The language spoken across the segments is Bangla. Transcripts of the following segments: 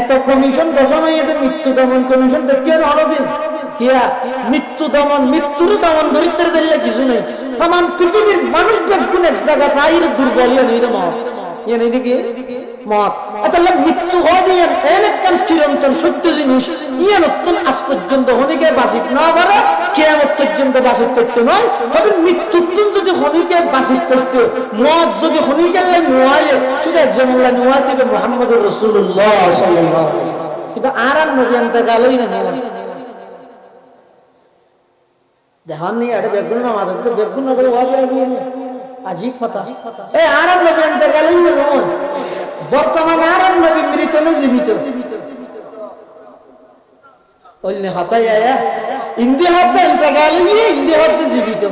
এত কমিশন গঠন হয়ে এদের? মৃত্যু দমন কমিশন দেখি আর কিয়া মৃত্যু দমন, মৃত্যুর দমন ধরিতে দিলে কিছু নেই। তাম পৃথিবীর মানুষ বেগুন এক জায়গা তাই দুর্বল মত ইয়ে নেই মৃত্যু হয় দিয়ে এন চিরন্তন সত্য জিনিস। ইয়ে আজ পর্যন্ত হনিকে বাসিক না পারে পর্যন্ত করতে নয়। যদি হনিকে বাসিক করতে মত যদি হনিকে নোয়ালে, শুধু একজন মোহাম্মদ রসুল্লাহ। কিন্তু আর আর নবী অন্তকালই না দেখান নি এটা বেগুন না তো বেগুন না বলে ওয়াবে নে আজিব এ আর আর নবী অন্তকালই না নোয়া বর্তমান আর আর মৃত না জীবিত। বললে হতাই আয়া, ইন্দি হত্যা ইন্দি হত্যা জীবিত।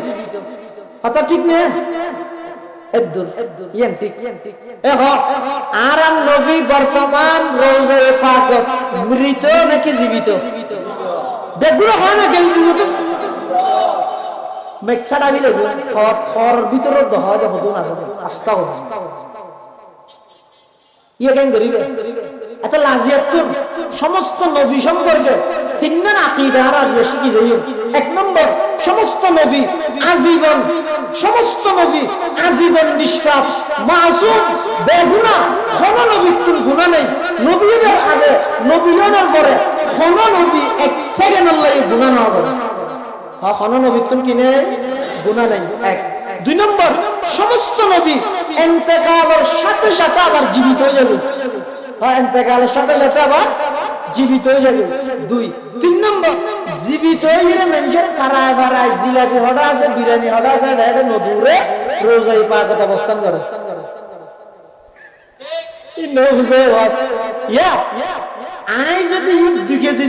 হতা ঠিক না? মৃত নাকি জীবিত? আস্তা ইয়ে এত লাজিয়াতুন সমস্ত নবী সম্পর্কে তিনজন আকিদা রাজিয়া শিখি যাই এক নম্বর, সমস্ত নবী আজীবন, সমস্ত নবী আজীবন নিষ্পাপ, মাসুম, বেগুনা কোন নবীর গুণা নেই। নবীর আগে নবীনের পরে কোন নবী এক সেকেন্ড আল্লাহ গুণা না হবে। কোন নবীর তুল কিনে গুণা নেই। এক। দুই নম্বর, সমস্ত নবী এন্তেকালের সাথে সাথে আবার জীবিত হয়ে যাবে। এন্তেকালের সাথে সাথে আবার জীবিত হয়ে যাবে। দুই, তিন নম্বর, জীবিত হয়ে গেলে মানুষের পাড়ায় পাড়ায় জিলাপি হডা আছে, বিরিয়ানি হডা আছে, এটা নদুরে রোজাই অবস্থান করে। আই যদি দুই কেজি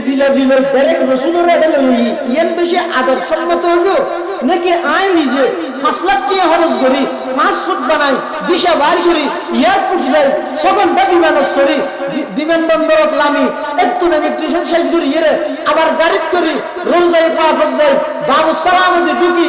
নাকি আই নিজে পাঁচ লাখ টাকা খরচ করি? পাঁচ ফুট বানাই, দিশা বার করি, এয়ারপোর্ট যাই ছঘন্টা বিমানত চড়ি বিমানবন্দরত নামি একটু নেমে স্টেশন শেষ করি ইয়ে আবার গাড়িত করি রোজাই পাকত যাই, বাবু সালামতি ঢুকি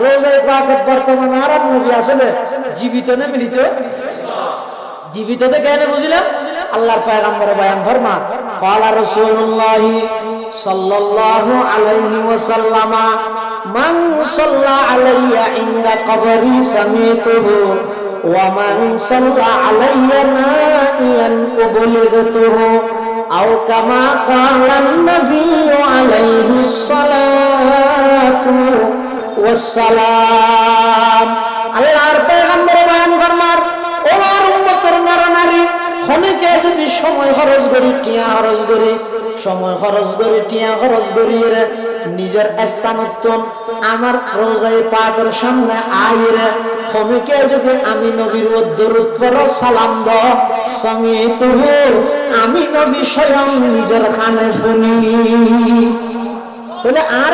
তাহে রোজের পাগত বর্তমান আর আর নবী আসলে জীবিত না মিলিত জীবিত তো কেন বুঝলাম আল্লাহর পয়গম্বর বয়ান ফরমা قال رسول الله صلى الله عليه وسلم من صلى علي عند قبري سميته ومن صلى علي نائيا أبلغته أو كما قال النبي عليه الصلاة ওয়াসসালাম। আল্লাহর পয়গম্বর বয়ান ফরমার উম্মতের যদি সময় খরচ করি, টিয়া খরচ করি, সময় খরচ করি, টিয়া খরচ করি নিজের স্থানস্থন আমার রোজায় পাগর সামনে আইরে খমিকে যদি আমি নবীর দরুদ সালাম দ আমি নবী স্বয়ং নিজের খানে শুনি। তাহলে আর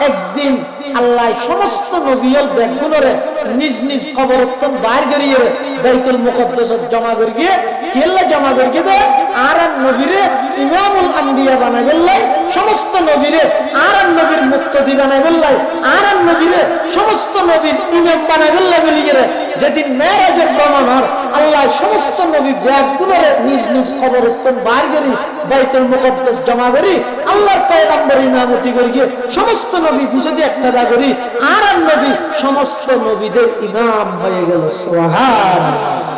একদিন আল্লাহ সমস্ত নবীল ব্যাগগুলোরে নিজ নিজ খবরত্তন বাইর করিয়ে বাইতুল মুখদ্দেশ জমা করে খেললে জমা করে দেয় আর নবীরে ইমামুল আম্বিয়া বানাই বললাই সমস্ত নবীরে আর আর নবীর মুক্তদি বানাই বললাই। আর আর নবীরে সমস্ত নবীর ইমাম বানাই বললাই বলিয়ে যেদিন মেরাজের বর্ণনার আল্লাহ আল্লাহ সমস্ত নবী ব্যাগগুলো নিজ নিজ উত্তম বার করি, বাইতুল মুকদ্দাস জমা করি, আল্লাহর পয়গম্বর ইমামতি করি গিয়ে সমস্ত নবী যদি একটা দা করি। আর আর নবী সমস্ত নবীদের ইমাম হয়ে গেল সোহান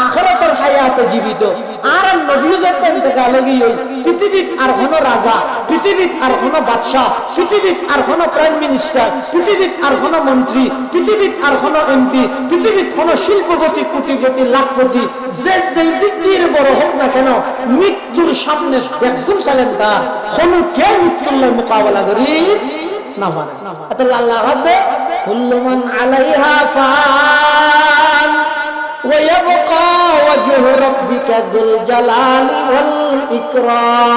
আখিরাতের হায়াতে জীবিত। আর আর নবী যে ইন্তেকাল হইয়ে পৃথিবীত আর কোনো রাজা পৃথিবীত আর কোনো বাদশাহ পৃথিবীত আর কোনো প্রাইম মিনিস্টার পৃথিবীত আর কোনো মন্ত্রী পৃথিবীত আর কোনো এমপি পৃথিবীত কোনো শিল্পপতি কোটিপতি লাখপতি, যে যেই দিক বড় হোক না কেন, মৃত্যুর সামনে বেগুন চালেন তার কোনো কে মৃত্যুর মোকাবেলা করি না তাহলে আল্লাহ হবে কুল্লুমান আলাইহা ফান ويبقى وجه ربك ذو الجلال والإكرام.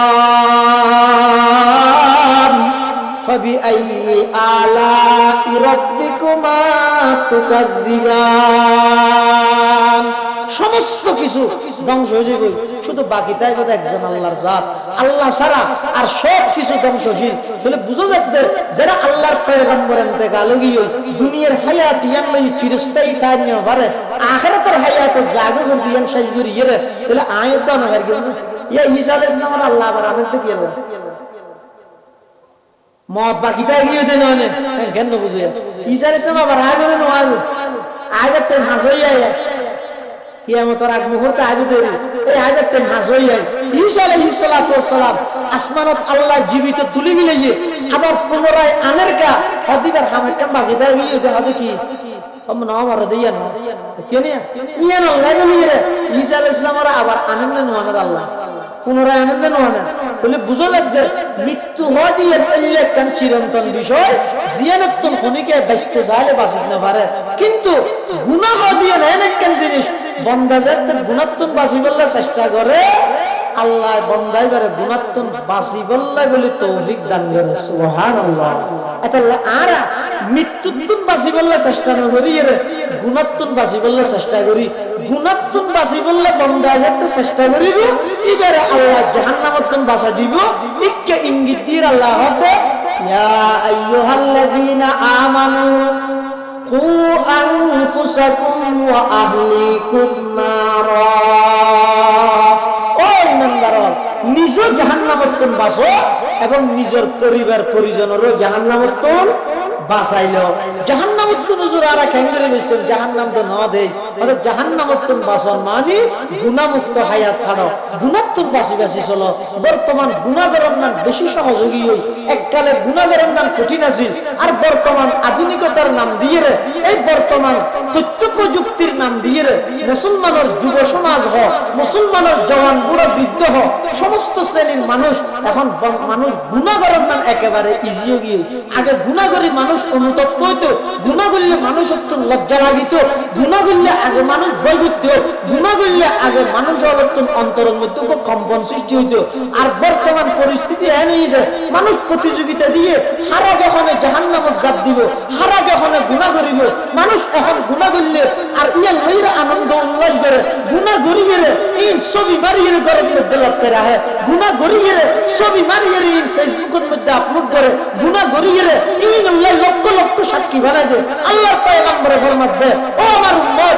فبأي آلاء ربكما تكذبان؟ সমস্ত কিছু ধ্বংস হয়ে যাবে। শুধু বাকি তাই বোধ একজন আল্লাহর জাত। আল্লাহ ছাড়া আর সব কিছু ধ্বংসশীল। তাহলে বুঝো যাচ্ছে যারা আল্লাহর পয়গম্বর ইন্তেকাল গিয়ে দুনিয়ার হায়াত ইয়ান লই চিরস্থায়ী তাই নিয়ে পারে, আখিরাতের হায়াত জাগে করে দিয়ান শেষ করি ইয়ে তাহলে আয়াত দাও না কারগে ইয়া ঈসা আলাইহিস সালাম আল্লাহ আবার আনন্দ কি এলেন। মত বাকি তাই গিয়ে দেন কেন বুঝে ঈসা আলাইহিস সালাম আবার আগে দেন আগে আগে তো হাসই আইলা কিয়ামতের আগ মুহূর্তে আইবে দেরি। এই আইবেরটা মাস আসমানত আল্লাহ জীবিত তুলি আবার পুনরায় হাদিবার বাকি দা গিয়ে দে কি? হম না আমার না কেন ইয়া না লাগে আলাইহিস আবার আনেন না আল্লাহ। পুনরায় আনেন না বলে মৃত্যু হওয়া দিয়ে পাইলে কান চিরন্তন বিষয়? হনিকে না পারে। কিন্তু গুণা দিয়ে নেন কেন জিনিস? বন্দাজের গুণাত্মন বাসি বললে চেষ্টা করে। আল্লাহ বন্দাই বারে গুণাত্মন বাসি বললে বলে তৌফিক দান করে, সুবহানাল্লাহ। এতাল্লাহ আর মৃত্যুত্তুন বাসি বললে চেষ্টা না করি রে গুণাত্মন বাসি বললে চেষ্টা করি। গুণাত্মন বাসি বললে বন্দাজের চেষ্টা করিব, এবারে আল্লাহ জাহান্নামত্তন বাসা দিব। ইক্কে ইঙ্গিত দিয়ে আল্লাহ হবে ইয়া আইয়ুহাল্লাযীনা আমানু قوا أنفسكم وأهليكم نارا ও ইমানদাররা নিজ জাহান্নামত্তন বাসো এবং নিজের পরিবার পরিজনেরও জাহান্নামত্তন বাঁচাইল জাহান্নামত্তন হুজুর আর কেঙ্গরে বিশ্বের জাহান্নাম তো না দেই অর্থাৎ জাহান্নামত্তন বাসন মানে গুণামুক্ত হায়াত বাসি বাসি চলো। বর্তমান নাম বেশি সহযোগী হই। এককালে নাম কঠিন আছিল। আর বর্তমান আধুনিকতার নাম দিয়ে রে, এই বর্তমান তথ্য প্রযুক্তির নাম দিয়ে রে, মুসলমানের যুব সমাজ হ, মুসলমানের জওয়ান বুড়ো বৃদ্ধ হ, সমস্ত শ্রেণির মানুষ এখন মানুষ গুণাগরের নাম একেবারে ইজি গিয়ে আগে গুণাগরী মানুষ অনুতপ্ত হইতো গুণা মানুষ অত্যন্ত লজ্জা লাগিত গুণা আগে মানুষ ভয় করত গুণা করলে আগে মানুষ অত্যন্ত অন্তরের মধ্যে কম্পন সৃষ্টি হইতো। আর বর্তমান পরিস্থিতি এনে মানুষ প্রতিযোগিতা দিয়ে হারা গেখনে জাহান্নামত জাপ দিব, হারা গেখনে গুণা করিব। মানুষ এখন গুণা করলে আর ইয়া লইরা আনন্দ উল্লাস করে, গুণা গরিয়ে এই ছবি মারিয়ে ঘরের মধ্যে লটকে রাখে। গুণা গরিয়ে ছবি মারিয়ে ইন ফেসবুকের মধ্যে আপলোড করে, গুণা গরিয়ে ইন আল্লাহ লক্ষ লক্ষ সাক্ষী বানায় দে। আল্লাহর পয়গম্বরে ফরমাত দে, ও আমার উম্মত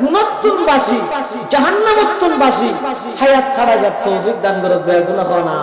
গুণাত্তন বাসি বাসি হায়াত খাড়া যাক তৌফিক দান করে গুণা হওয়া না।